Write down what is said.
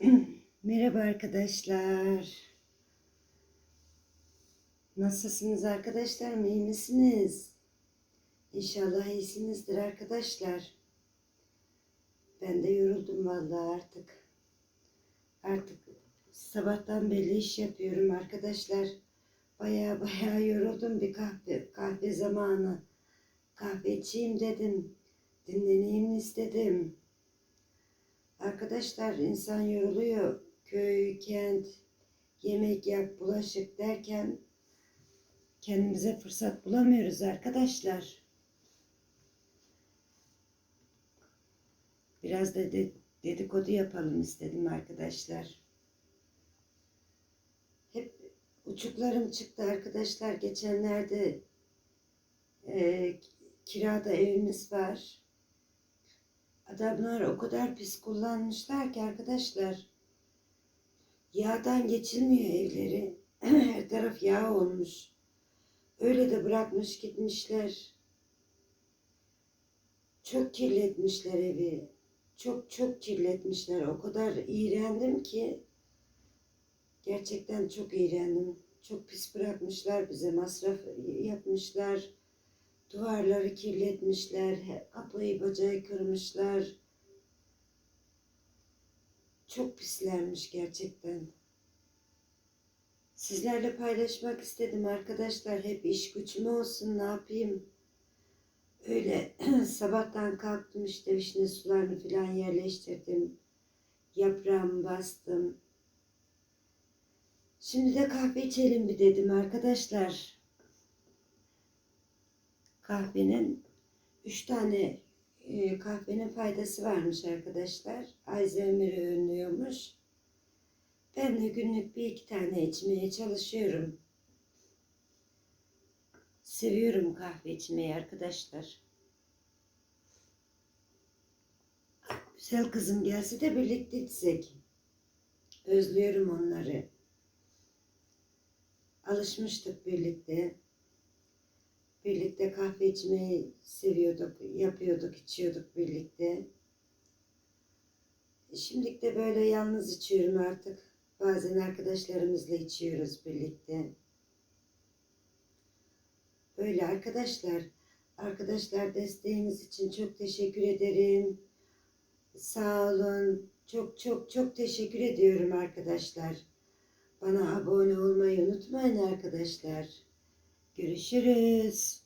Merhaba arkadaşlar. Nasılsınız arkadaşlar? İyi misiniz? İnşallah iyisinizdir arkadaşlar. Ben de yoruldum vallahi artık. Artık sabahtan beri iş yapıyorum arkadaşlar. Baya baya yoruldum bir kahve kahve zamanı. Kahve içeyim dedim. Dinleneyim istedim. Arkadaşlar insan yoruluyor. Köy, kent, yemek yap, bulaşık derken kendimize fırsat bulamıyoruz arkadaşlar. Biraz da de- dedikodu yapalım istedim arkadaşlar. Hep uçuklarım çıktı arkadaşlar. Geçenlerde e, kirada evimiz var. Adamlar o kadar pis kullanmışlar ki arkadaşlar. Yağdan geçilmiyor evleri. Her taraf yağ olmuş. Öyle de bırakmış gitmişler. Çok kirletmişler evi. Çok çok kirletmişler. O kadar iğrendim ki. Gerçekten çok iğrendim. Çok pis bırakmışlar bize. Masraf yapmışlar. Duvarları kirletmişler, kapıyı bacağı kırmışlar. Çok pislenmiş gerçekten. Sizlerle paylaşmak istedim arkadaşlar. Hep iş gücüm olsun ne yapayım. Öyle sabahtan kalktım işte vişne sularını falan yerleştirdim. Yaprağımı bastım. Şimdi de kahve içelim bir dedim arkadaşlar kahvenin üç tane e, kahvenin faydası varmış arkadaşlar. Alzheimer'i önlüyormuş. Ben de günlük bir iki tane içmeye çalışıyorum. Seviyorum kahve içmeyi arkadaşlar. Güzel kızım gelse de birlikte içsek. Özlüyorum onları. Alışmıştık birlikte. Birlikte kahve içmeyi seviyorduk, yapıyorduk, içiyorduk birlikte. Şimdilik de böyle yalnız içiyorum artık. Bazen arkadaşlarımızla içiyoruz birlikte. Böyle arkadaşlar. Arkadaşlar desteğiniz için çok teşekkür ederim. Sağ olun. Çok çok çok teşekkür ediyorum arkadaşlar. Bana abone olmayı unutmayın arkadaşlar. Görüşürüz.